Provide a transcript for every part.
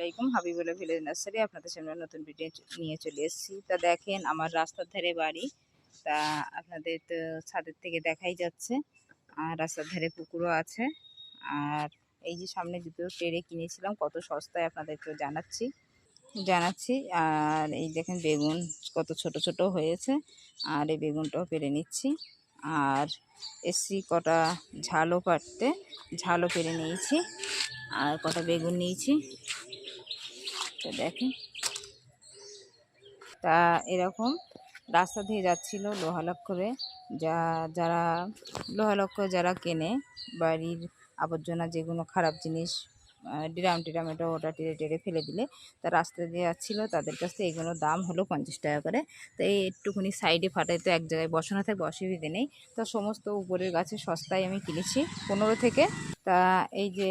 আলাইকুম, Habibullah village nursery, আপনাদের সামনে নতুন ভিডিও নিয়ে চলে এসেছি। তা দেখেন, আমার রাস্তার ধারে বাড়ি। তা আপনাদের তো ছাদের থেকে দেখাই যাচ্ছে। আর রাস্তার ধারে পুকুরও আছে। আর এই যে সামনে দুটো টেরে কিনেছিলাম, কত সস্তায় আপনাদেরকে জানাচ্ছি। জানাচ্ছি। আর এই দেখেন, বেগুন কত ছোট ছোট হয়েছে। আর এই বেগুনটাও পেরে নিচ্ছি। আর এসছি কটা ঝালও কাটতে ঝালও পেরে নিয়েছি। আর কটা বেগুন নিয়েছি। তো দেখেন। তা এরকম রাস্তা দিয়ে যাচ্ছিল লোহালক্ষরে যা, যারা লোহালক্ষ যারা কেনে, বাড়ির আবর্জনা যেগুলো খারাপ জিনিস ডিরাম টিরাম এটা ওটা টেরে টেরে ফেলে দিলে, তা রাস্তা দিয়ে যাচ্ছিল। তাদের কাছ থেকে এগুলোর দাম হলো পঞ্চাশ টাকা করে। তো এই একটুখানি সাইডে ফাটাই তো এক জায়গায় বসানো থাকবে, অসুবিধে নেই। তো সমস্ত উপরের গাছে সস্তায় আমি কিনেছি, পনেরো থেকে। তা এই যে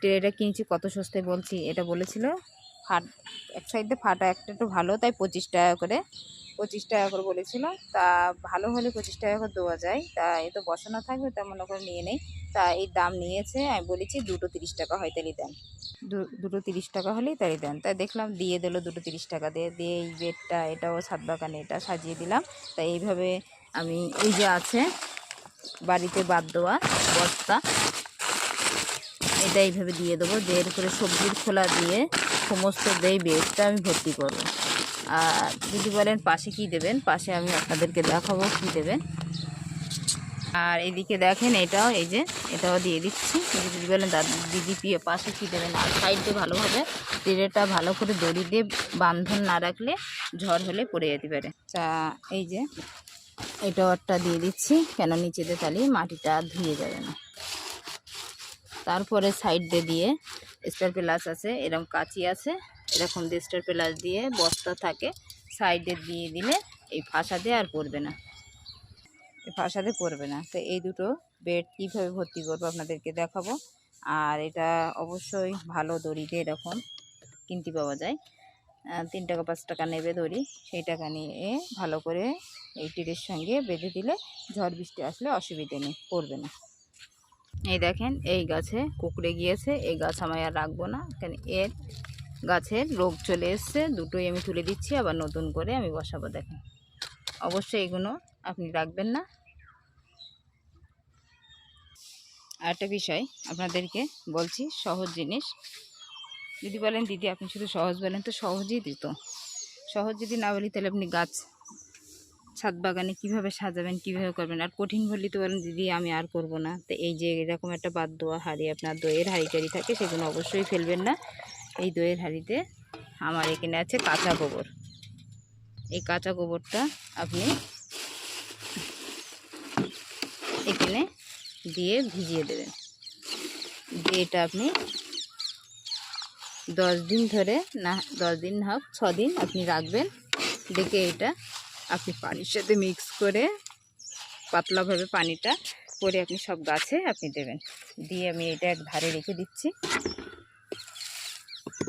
ট্রেটা কিনছি কত সস্তায় বলছি, এটা বলেছিল ফাট, এক সাইডে ফাটা, একটা একটু ভালো, তাই পঁচিশ টাকা করে। পঁচিশ টাকা করে বলেছিল, তা ভালো হলে পঁচিশ টাকা করে দেওয়া যায়। তা এ তো বসানো থাকবে তা মনে করে নিয়ে নেই। তা এই দাম নিয়েছে, আমি বলেছি দুটো তিরিশ টাকা হয় তাহলে দেন। দুটো তিরিশ টাকা হলেই তাই দেন। তাই দেখলাম দিয়ে দিলো দুটো তিরিশ টাকা দিয়ে দিয়ে এই বেডটা, এটাও ছাদ বাগানে, এটা সাজিয়ে দিলাম। তাই এইভাবে আমি, এই যে আছে, বাড়িতে বাদ দেওয়া বস্তা, এটা এইভাবে দিয়ে দেবো। দিয়ে এর করে সবজির খোলা দিয়ে সমস্ত দেই বেডটা আমি ভর্তি করব। আর যদি বলেন পাশে কি দেবেন? পাশে আমি আপনাদেরকে দেখাবো কি দেবেন। আর এদিকে দেখেন এটাও, এই যে এটাও দিয়ে দিচ্ছি। যদি বলেন, দাদা পিয়ে পাশে কী দেবেন? আর সাইডে ভালোভাবে তেলেটা ভালো করে দড়ি দিয়ে বান্ধন না রাখলে ঝড় হলে পড়ে যেতে পারে। তা এই যে এটাও একটা দিয়ে দিচ্ছি, কেন নিচেতে তাহলে মাটিটা ধুয়ে যাবে না। তারপরে সাইড দিয়ে দিয়ে স্টার প্লাস আছে, এরকম কাঁচি আছে, এরকম দিয়ে স্টার প্লাস দিয়ে বস্তা থাকে, সাইডে দিয়ে দিলে এই ফাঁসা দিয়ে আর পড়বে না। এই ফাঁসাতে পড়বে না। তো এই দুটো বেড কীভাবে ভর্তি করব আপনাদেরকে দেখাবো। আর এটা অবশ্যই ভালো দড়িতে এরকম কিনতে পাওয়া যায়। তিন টাকা, পাঁচ টাকা নেবে দড়ি, সেই টাকা নিয়ে ভালো করে এই টিরের সঙ্গে বেঁধে দিলে ঝড় বৃষ্টি আসলে অসুবিধে নেই, পড়বে না। এই দেখেন, এই গাছে কুকড়ে গিয়েছে, এই গাছ আমি আর রাখব না। কেন এর গাছের রোগ চলে এসছে, দুটোই আমি তুলে দিচ্ছি, আবার নতুন করে আমি বসাবো, দেখেন। অবশ্যই এগুলো আপনি রাখবেন না। আরেকটা বিষয় আপনাদেরকে বলছি, সহজ জিনিস। যদি বলেন, দিদি আপনি শুধু সহজ বলেন, তো সহজই দিত। সহজ যদি না বলি, তাহলে আপনি গাছ ছাদ বাগানে কীভাবে সাজাবেন, কীভাবে করবেন? আর কঠিন বললে তো বলেন, দিদি, আমি আর করব না। তো এই যে এরকম একটা বাদ দোয়া হাঁড়ি আপনার দইয়ের হাঁড়ি টাড়ি থাকে, সেগুলো অবশ্যই ফেলবেন না। এই দইয়ের হাঁড়িতে আমার এখানে আছে কাঁচা গোবর। এই কাঁচা গোবরটা আপনি এখানে দিয়ে ভিজিয়ে দেবেন। দিয়ে এটা আপনি দশ দিন ধরে না, দশ দিন হোক দিন আপনি রাখবেন। দেখে এটা আপনি পানির সাথে মিক্স করে পাতলাভাবে পানিটা করে আপনি সব গাছে আপনি দেবেন। দিয়ে আমি এটা এক ধারে রেখে দিচ্ছি।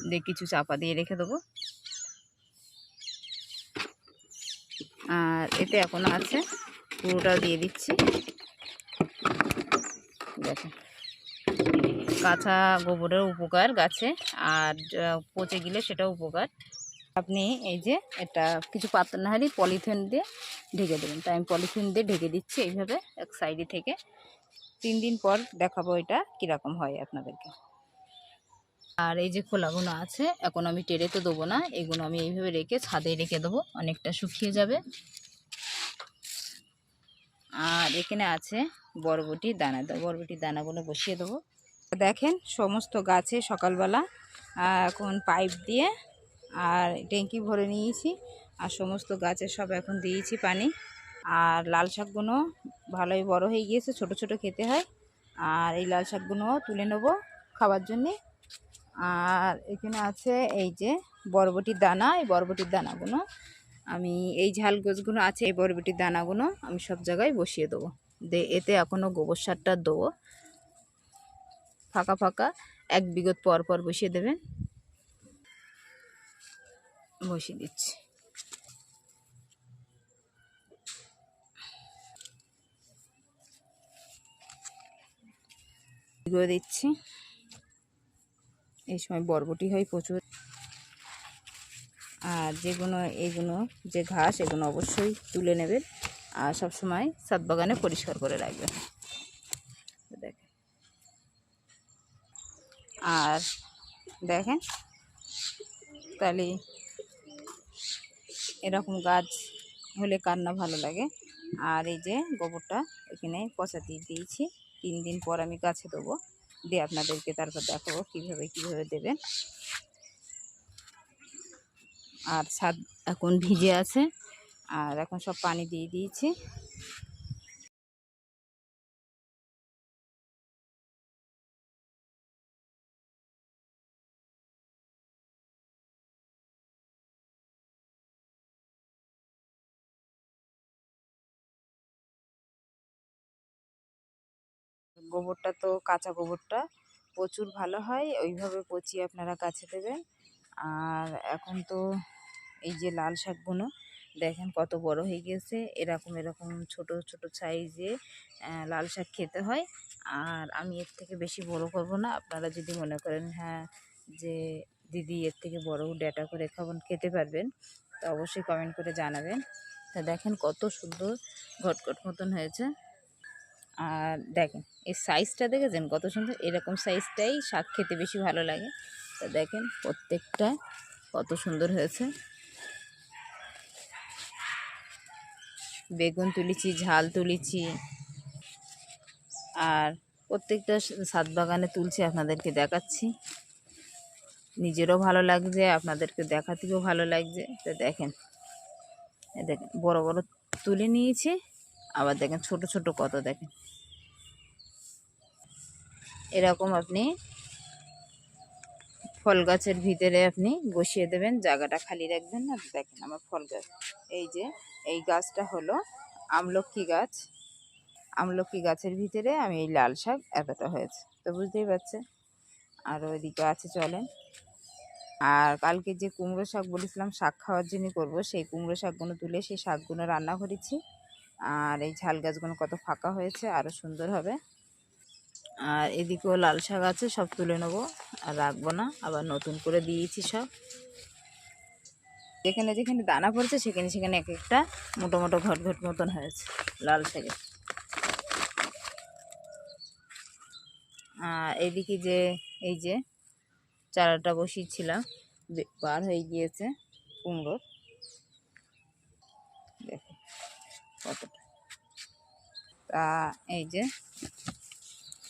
দিয়ে কিছু চাপা দিয়ে রেখে দেবো। আর এতে এখনও আছে পুরোটাও দিয়ে দিচ্ছি। দেখেন। কাঁচা গোবরের উপকার গাছে, আর পচে গেলে সেটাও উপকার। আপনি এই যে এটা কিছু পাত্র না হলে পলিথিন দিয়ে ঢেকে দেবেন। তাই আমি পলিথিন দিয়ে ঢেকে দিচ্ছি এইভাবে এক সাইডে থেকে। তিন দিন পর দেখাবো এটা কীরকম হয় আপনাদেরকে। আর এই যে খোলাগুলো আছে, এখন আমি টেরে তো দেবো না, এগুলো আমি এইভাবে রেখে ছাদে রেখে দেবো, অনেকটা শুকিয়ে যাবে। আর এখানে আছে বরবটির দানা, তো বরবটির দানাগুলো বসিয়ে দেবো। দেখেন সমস্ত গাছে সকালবেলা এখন পাইপ দিয়ে আর ট্যাঙ্কি ভরে নিয়েছি আর সমস্ত গাছে সব এখন দিয়েছি পানি। আর লাল শাকগুলো ভালোই বড় হয়ে গিয়েছে, ছোট ছোট খেতে হয়। আর এই লাল শাকগুলো তুলে নেব খাবার জন্যে। আর এখানে আছে এই যে বরবটির দানা, এই বরবটির দানাগুলো আমি এই ঝাল গাছগুলো আছে, এই বরবটির দানাগুলো আমি সব জায়গায় বসিয়ে দেবো। দে, এতে এখনও গোবর সারটা দেবো। ফাঁকা ফাঁকা, এক বিগত পর পর বসিয়ে দেবেন। বসিয়ে দিচ্ছি। দিচ্ছি। এই সময় বরবটি হয় প্রচুর। আর যেগুলো এগুলো যে ঘাস এগুলো অবশ্যই তুলে নেবেন। আর সব সময় সাত বাগানে পরিষ্কার করে রাখবেন। দেখেন। আর দেখেন, তাহলে এরকম গাছ হলে কার না ভালো লাগে। আর এই যে গোবরটা এখানে পচা দিয়ে দিয়েছি। তিন দিন পর আমি গাছে দেবো। দিয়ে আপনাদেরকে তারপর দেখাবো কীভাবে কীভাবে দেবেন। আর ছাদ এখন ভিজে আছে। আর এখন সব পানি দিয়ে দিয়েছি। গোবরটা তো কাঁচা গোবরটা, প্রচুর ভালো হয়, ওইভাবে পচিয়ে আপনারা কাছে দেবেন। আর এখন তো এই যে লাল শাকগুলো, দেখেন কত বড় হয়ে গেছে, এরকম এরকম ছোট ছোট সাইজে লাল শাক খেতে হয়। আর আমি এর থেকে বেশি বড় করব না, আপনারা যদি মনে করেন হ্যাঁ যে দিদি এর থেকে বড় ডেটা করে খাবেন খেতে পারবেন, তো অবশ্যই কমেন্ট করে জানাবেন। তা দেখেন কত সুন্দর, ঘটঘট মতন হয়েছে। আর দেখেন, এই সাইজটা দেখেছেন? কত সুন্দর। এরকম সাইজটাই শাক খেতে বেশি ভালো লাগে। তো দেখেন, প্রত্যেকটা কত সুন্দর হয়েছে। বেগুন তুলেছি, ঝাল তুলেছি। আর প্রত্যেকটা ছাদ বাগানে তুলছি, আপনাদেরকে দেখাচ্ছি। নিজেরও ভালো লাগছে, আপনাদেরকে দেখাতেও ভালো লাগছে। তো দেখেন দেখেন, বড় বড় তুলে নিয়েছি। আবার দেখেন ছোট ছোট কত দেখেন। এরকম আপনি ফল গাছের ভিতরে আপনি বসিয়ে দেবেন, জায়গাটা খালি রাখবেন না। দেখেন আমার ফল গাছ, এই যে, এই গাছটা হলো আমলক্ষী গাছ। আমলক্ষী গাছের ভিতরে আমি এই লাল শাক এতটা হয়েছে, তো বুঝতেই পারছে আর ওইদিকে আছে চলেন। আর কালকে যে কুমড়ো শাক বলেছিলাম, শাক খাওয়ার জন্য করব, সেই কুমড়ো শাকগুলো তুলে সেই শাকগুলো রান্না করেছি আর এই ঝাল গাছগুলো কত ফাঁকা হয়েছে আরও সুন্দর হবে। আর এদিকেও লাল শাক আছে, সব তুলে নেব। আর রাখব না, আবার নতুন করে দিয়েছি সব। যেখানে যেখানে দানা পড়েছে, সেখানে সেখানে এক একটা মোটো মোটো ঘট ঘট মতন হয়েছে লাল শাকে। আর এদিকে যে, এই যে চারাটা বসিয়েছিলাম বার হয়ে গিয়েছে কুমড়োর দেখো কতটা। তা এই যে,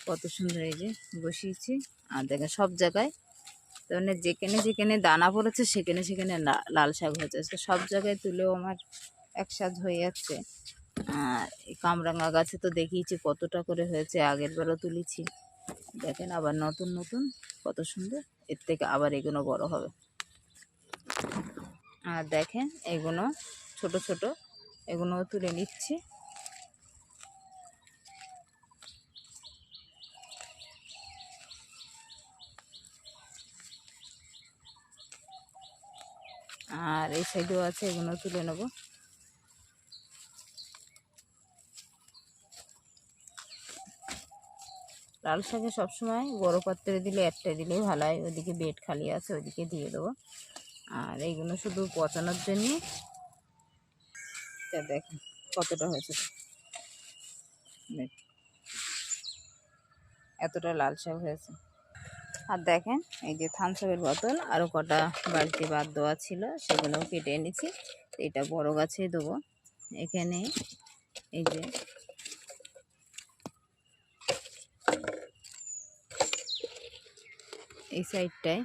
কত সুন্দর এই যে বসিয়েছি। আর দেখেন সব জায়গায় তো মানে যেখানে যেখানে দানা পড়েছে সেখানে সেখানে লাল শাক হয়েছে। সব জায়গায় তুলেও আমার একসাথ হয়ে যাচ্ছে। আর কামরাঙা গাছে তো দেখিয়েছি কতটা করে হয়েছে, আগের বারও তুলেছি। দেখেন আবার নতুন নতুন, কত সুন্দর। এর থেকে আবার এগুলো বড় হবে। আর দেখেন এগুলো ছোট ছোট এগুলোও তুলে নিচ্ছি। আর এই সাইডেও আছে, এগুলো তুলে নেব। লাল শাকে সবসময় বড়ো পাত্রে দিলে, একটা দিলেই ভালো হয়। ওইদিকে বেড খালি আছে ওইদিকে দিয়ে দেবো। আর এইগুলো শুধু পচানোর জন্যে দেখেন? কতটা হয়েছে? এতটা লাল শাক হয়েছে। আর দেখেন, এই যে থামসাপের বোতল আরও কটা বাড়িতে বাদ দেওয়া ছিল, সেগুলোও কেটে এনেছি। এটা বড় গাছে দেবো। এখানে এই যে এই সাইডটায়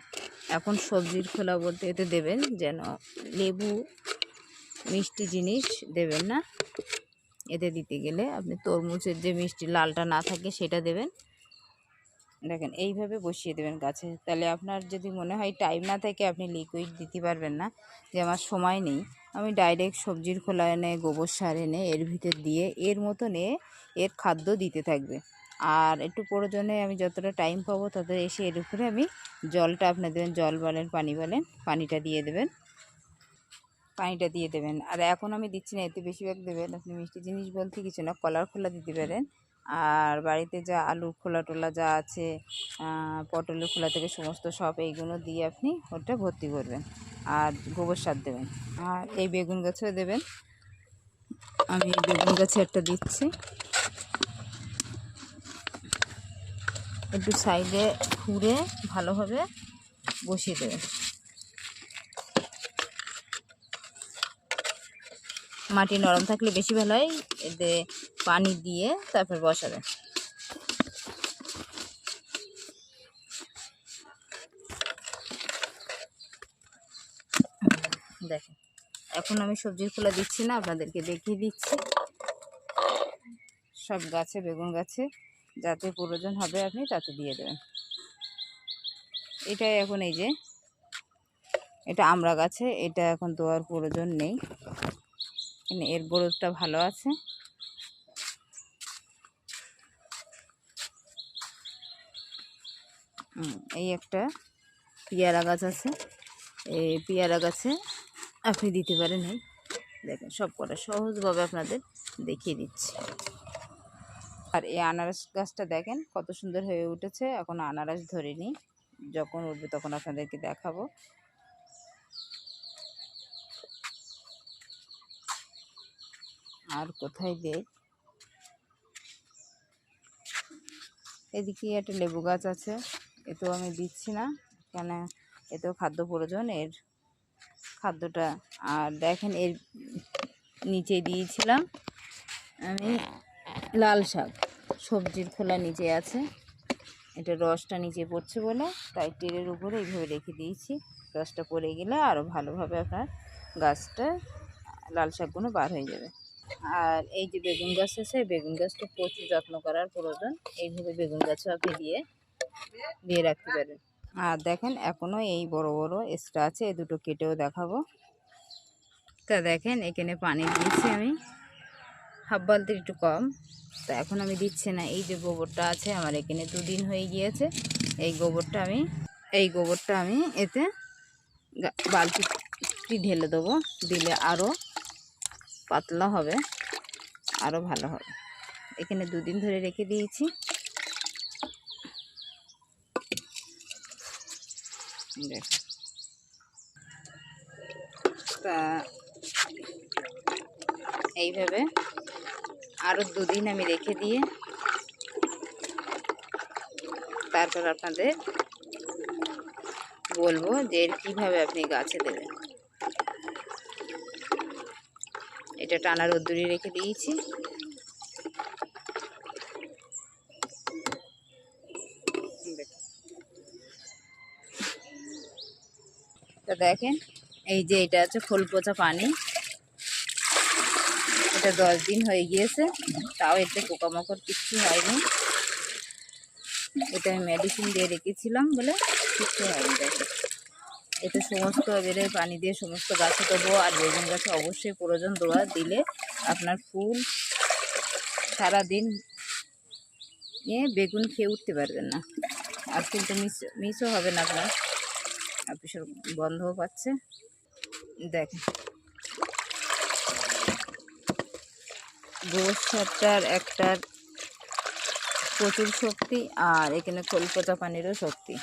এখন সবজির খোলা বলতে এতে দেবেন যেন লেবু মিষ্টি জিনিস দেবেন না। এতে দিতে গেলে আপনি তরমুজের যে মিষ্টি লালটা না থাকে সেটা দেবেন। দেখেন, এইভাবে বসিয়ে দেবেন গাছে। তাহলে আপনার যদি মনে হয় টাইম না থাকে আপনি লিকুইড দিতে পারবেন না, যে আমার সময় নেই। আমি ডাইরেক্ট সবজির খোলা এনে, গোবর সার এনে, এর ভিতর দিয়ে, এর মতো নিয়ে এর খাদ্য দিতে থাকবে। আর একটু প্রয়োজনে আমি যতটা টাইম পাবো তত এসে এর উপরে আমি জলটা আপনার দেবেন জল বলেন, পানি বলেন, পানিটা দিয়ে দেবেন। পানিটা দিয়ে দেবেন। আর এখন আমি দিচ্ছি না, এতে বেশিরভাগ দেবেন। আপনি মিষ্টি জিনিস বলতে কিছু না, কলার খোলা দিতে পারেন। আর বাড়িতে যা আলু খোলা টোলা যা আছে পটলের খোলা থেকে সমস্ত সব এইগুলো দিয়ে আপনি ওটা ভর্তি করবেন। আর গোবর সার দেবেন। আর এই বেগুন গাছেও দেবেন। আমি বেগুন গাছে একটা দিচ্ছি। একটু সাইডে খুঁড়ে ভালোভাবে বসিয়ে দেবেন। মাটি নরম থাকলে বেশি ভালো হয় এতে পানি দিয়ে তারপর বসাবেন দেখেন, এখন আমি সবজির খোলা দিচ্ছি না, আপনাদেরকে দেখিয়ে দিচ্ছি। সব গাছে, বেগুন গাছে, যাতে প্রয়োজন হবে আপনি তাতে দিয়ে দেবেন। এটাই এখন এই যে, এটা আমরা গাছে, এটা এখন দেওয়ার প্রয়োজন নেই। এর গ্রোথটা ভালো আছে। এই একটা পেয়ারা গাছ আছে। এই পেয়ারা গাছে আপনি দিতে পারেন এই। দেখেন, সব কটা সহজভাবে আপনাদের দেখিয়ে দিচ্ছি। আর এই আনারস গাছটা দেখেন, কত সুন্দর হয়ে উঠেছে। এখন আনারস ধরিনি যখন উঠবে তখন আপনাদেরকে দেখাবো। আর কোথায় দেখ এদিকে একটা লেবু গাছ আছে এতেও আমি দিচ্ছি না, কেন এতেও খাদ্য প্রয়োজন, এর খাদ্যটা, আর দেখেন এর নিচে দিয়েছিলাম আমি লাল শাক, সবজির খোলা নিচে আছে, এটা রসটা নিচে পড়ছে বলে, তাই টেরের উপরে এইভাবে রেখে দিয়েছি, রসটা পড়ে গেলে আরও ভালোভাবে আপনার গাছটা লাল শাকগুলো বার হয়ে যাবে। আর এই যে বেগুন গাছ আছে বেগুন গাছটা প্রচুর যত্ন করার প্রয়োজন। এইভাবে বেগুন গাছও আপনি দিয়ে দিয়ে রাখতে পারেন। আর দেখেন এখনও এই বড় বড় এক্সট্রা আছে, এই দুটো কেটেও দেখাবো। তা দেখেন, এখানে পানি দিয়েছি আমি। হাফ বালতির একটু কম। তো এখন আমি দিচ্ছি না। এই যে গোবরটা আছে, আমার এখানে দুদিন হয়ে গিয়েছে। এই গোবরটা আমি, এই গোবরটা আমি এতে বালতিটি ঢেলে দেবো। দিলে আরও পাতলা হবে আরও ভালো হবে। এখানে দুদিন ধরে রেখে দিয়েছি। তা এইভাবে আরও দুদিন আমি রেখে দিয়ে তারপর আপনাদের বলব যে কীভাবে আপনি গাছে দেবেন। এটা টানা রোদ্দুরি রেখে দিয়েছি। তো দেখেন, এই যে এটা আছে খোল পচা পানি। এটা দশ দিন হয়ে গিয়েছে, তাও এতে পোকামাকড় কিচ্ছু হয়নি। এটা আমি মেডিসিন দিয়ে রেখেছিলাম বলে কিচ্ছু হয়নি। দেখেন এতে সমস্ত এবারে পানি দিয়ে সমস্ত গাছে দেবো আর বেগুন গাছে অবশ্যই প্রয়োজন দেওয়া দিলে আপনার ফুল সারাদিন নিয়ে বেগুন খেয়ে উঠতে পারবেন না। আর ফুলটা মিস, মিসও হবে না আপনার। ভীষণ গন্ধও পাচ্ছে। দেখেন। গোবর সারটার একটার প্রচুর শক্তি আর এখানে কলকাতা পানিরও শক্তি।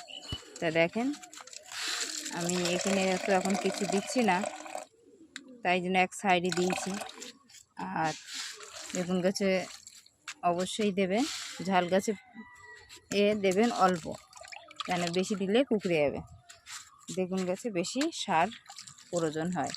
তা দেখেন। আমি এখানে তো এখন কিছু দিচ্ছি না, তাই জন্য এক সাইডে দিয়েছি। আর বেগুন গাছে অবশ্যই দেবে ঝাল গাছে এ দেবেন অল্প, কেন বেশি দিলে কুকড়ে যাবে। বেগুন গাছে বেশি সার প্রয়োজন হয়।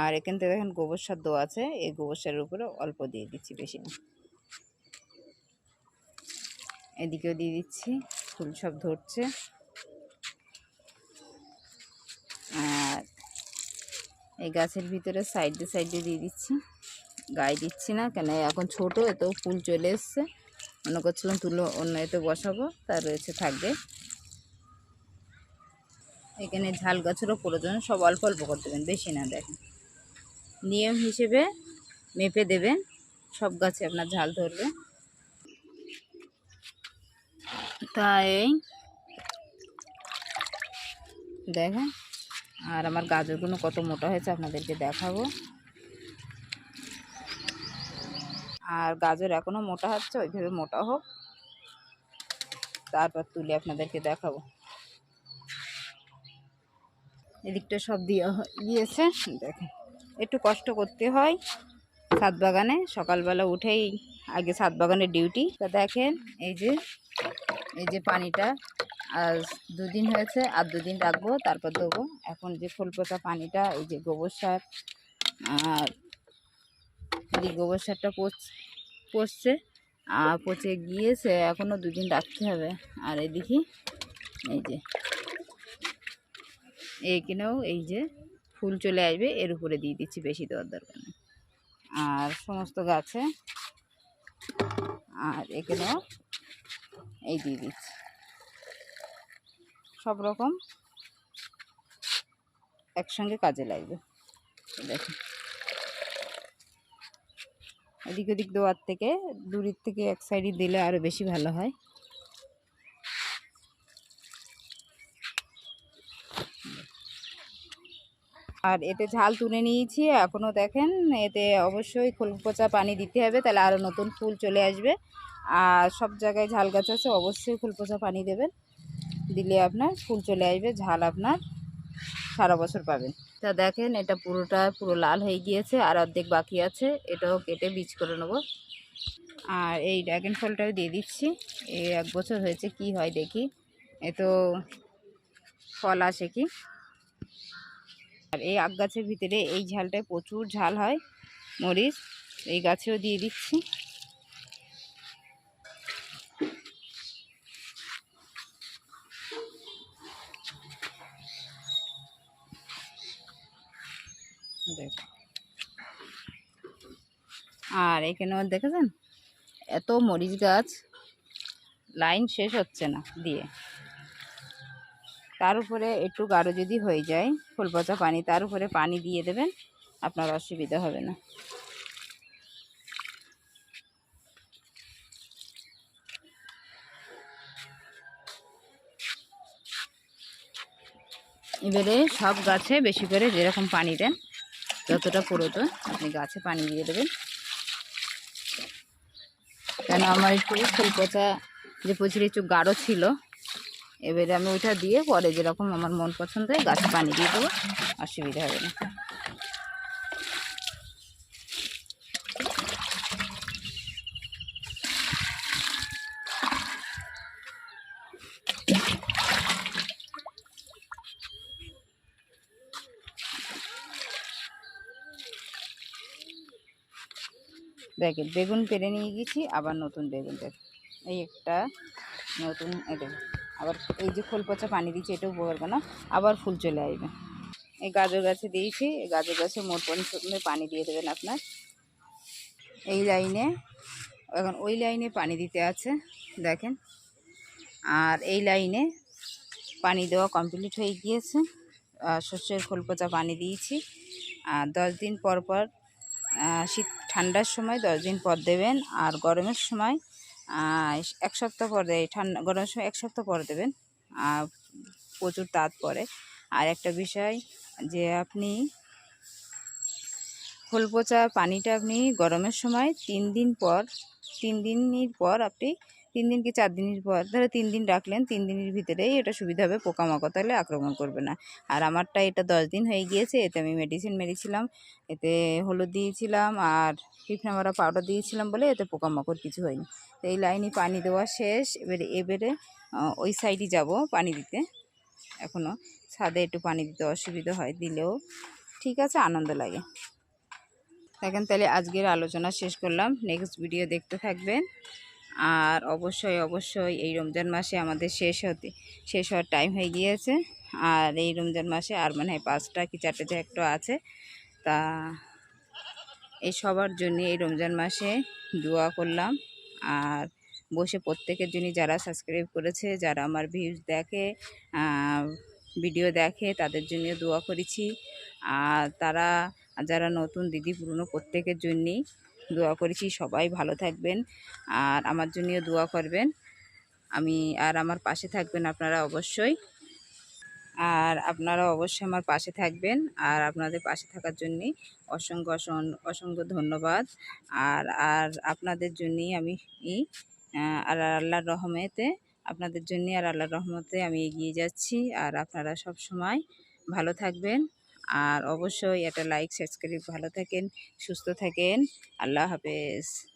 আর এখান থেকে দেখেন গোবর সার দেওয়া আছে, এই গোবর সারের উপরে অল্প দিয়ে দিচ্ছি বেশি না। এদিকেও দিয়ে দিচ্ছি, ফুল সব ধরছে। আর এই গাছের ভিতরে সাইডে সাইডে দিয়ে দিচ্ছি। গায়ে দিচ্ছি না, কেন এখন ছোট এতেও ফুল চলে এসছে। মনে করছিলাম তুলো অন্য এতে বসাবো তার রয়েছে, থাকবে। এখানে ঝাল গাছেরও প্রয়োজন, সব অল্প অল্প করে দেবেন, বেশি না দেখেন। নিয়ম হিসেবে মেপে দেবেন। সব গাছে আপনার ঝাল ধরবে। তাই দেখেন, আর আমার গাজরগুলো কত মোটা হয়েছে আপনাদেরকে দেখাবো। আর গাজর এখনও মোটা হচ্ছে, ওইভাবে মোটা হোক। তারপর তুলে আপনাদেরকে দেখাবো। এদিকটা সব হয় গিয়েছে, দেখেন। একটু কষ্ট করতে হয়। ছাদ বাগানে সকালবেলা উঠেই আগে ছাদ বাগানের ডিউটি তা দেখেন, এই যে এই যে পানিটা। আজ দুদিন হয়েছে, আর দুদিন রাখব, তারপর দেবো এখন যে ফুল পচা পানিটা, এই যে গোবর সার, আর এই গোবর সারটা পচ পচছে আর পচে গিয়েছে এখনও দুদিন রাখতে হবে। আর এদিকে, এই যে এইখানেও এই যে ফুল চলে আসবে, এর উপরে দিয়ে দিচ্ছি বেশি দেওয়ার দরকার নেই। আর সমস্ত গাছে আর এখানেও এই দিয়ে দিচ্ছি। সব রকম একসঙ্গে কাজে লাগবে। দেখুন। এদিক ওদিক দেওয়ার থেকে, দূরের থেকে এক সাইডে দিলে আরও বেশি ভালো হয়। আর এতে ঝাল তুলে নিয়েছি এখনও দেখেন, এতে অবশ্যই খোল পচা পানি দিতে হবে, তাহলে আরও নতুন ফুল চলে আসবে। আর সব জায়গায় ঝাল গাছ আছে, অবশ্যই খোল পচা পানি দেবেন। দিলে আপনার ফুল চলে আসবে, ঝাল আপনার সারা বছর পাবেন। তা দেখেন, এটা পুরোটা, পুরো লাল হয়ে গিয়েছে, আর অর্ধেক বাকি আছে, এটাও কেটে বীজ করে নেব। আর এই ড্রাগন ফলটাও দিয়ে দিচ্ছি এই এক বছর হয়েছে কি হয় দেখি, এ তো ফল আসে কি? আর এই আগ গাছের ভিতরে এই ঝালটায় প্রচুর ঝাল হয়। মরিচ, এই গাছেও দিয়ে দিচ্ছি। আর এখানেও দেখেছেন? এত মরিচ গাছ, লাইন শেষ হচ্ছে না দিয়ে। তার উপরে একটু গাঢ় যদি হয়ে যায় ফুল পচা পানি, তার উপরে পানি দিয়ে দেবেন, আপনার অসুবিধা হবে না। এবারে সব গাছে বেশি করে যেরকম পানি দেন, যতটা পুরোতো আপনি গাছে পানি দিয়ে দেবেন। কেন আমার একটু ফুল পচা, যে প্রচুর একটু গাঢ় ছিল এবারে আমি ওইটা দিয়ে পরে যেরকম আমার মন পছন্দ হয়, গাছে পানি দিয়ে দেবো, অসুবিধা হবে না। দেখেন, বেগুন পেরে নিয়ে গেছি, আবার নতুন বেগুন দেখ এই একটা নতুন এটা আবার এই যে ফুল পচা পানি দিচ্ছি এটাও বলব না। আবার ফুল চলে আসবে। এই গাজর গাছে দিয়েছি গাজর গাছে মোট পরিমাণে পানি দিয়ে দেবেন আপনার। এই লাইনে, এখন ওই লাইনে পানি দিতে আছে, দেখেন। আর এই লাইনে পানি দেওয়া কমপ্লিট হয়ে গিয়েছে। শস্যের ফুল পচা পানি দিয়েছি। আর দশ দিন পর পর শীত ঠান্ডার সময় দশ দিন পর দেবেন। আর গরমের সময় এক সপ্তাহ পর দেয় ঠান্ডা, গরমের সময় এক সপ্তাহ পর দেবেন, আর প্রচুর তাঁত পরে আর একটা বিষয় যে আপনি ফুল পচা পানিটা আপনি গরমের সময় তিন দিন পর, তিন দিনের পর আপনি তিন দিন কি চার দিনের পর? ধরো তিন দিন রাখলেন, তিন দিনের ভিতরেই এটা সুবিধা হবে, পোকামাকড় তাহলে আক্রমণ করবে না। আর আমারটা এটা দশ দিন হয়ে গিয়েছে, এতে আমি মেডিসিন মেরেছিলাম, এতে হলুদ দিয়েছিলাম আর পিঁপড়া মারা পাউডার দিয়েছিলাম বলে এতে পোকামাকড় কিছু হয়নি। তো এই লাইনে পানি দেওয়া শেষ, এবারে এবারে ওই সাইডে যাব পানি দিতে এখনও ছাদে একটু পানি দিতে অসুবিধা হয়, দিলেও ঠিক আছে, আনন্দ লাগে। দেখেন তাহলে আজকের আলোচনা শেষ করলাম নেক্সট ভিডিও দেখতে থাকবেন। আর অবশ্যই অবশ্যই এই রমজান মাসে আমাদের শেষ হতে, শেষ হওয়ার টাইম হয়ে গিয়েছে। আর এই রমজান মাসে আর মানে পাঁচটা কি চারটে যে একটু আছে, তা এই সবার জন্য এই রমজান মাসে দোয়া করলাম। আর বসে প্রত্যেকের জন্য যারা সাবস্ক্রাইব করেছে, যারা আমার ভিউজ দেখে ভিডিও দেখে, তাদের জন্য দোয়া করেছি। আর তারা, যারা নতুন দিদি পুরনো প্রত্যেকের জন্যেই দোয়া করেছি, সবাই ভালো থাকবেন। আর আমার জন্যও দোয়া করবেন। আমি আর আমার পাশে থাকবেন আপনারা অবশ্যই। আর আপনারা অবশ্যই আমার পাশে থাকবেন। আর আপনাদের পাশে থাকার জন্যে অসংখ্য অসং- অসংখ্য ধন্যবাদ। আর আর আপনাদের জন্যেই আমি আর আল্লাহর রহমতে, আপনাদের জন্যে আর আল্লাহর রহমতে আমি এগিয়ে যাচ্ছি। আর আপনারা সব সময় ভালো থাকবেন। আর অবশ্যই একটা লাইক সাবস্ক্রাইব ভালো থাকেন সুস্থ থাকেন। আল্লাহ হাফেজ।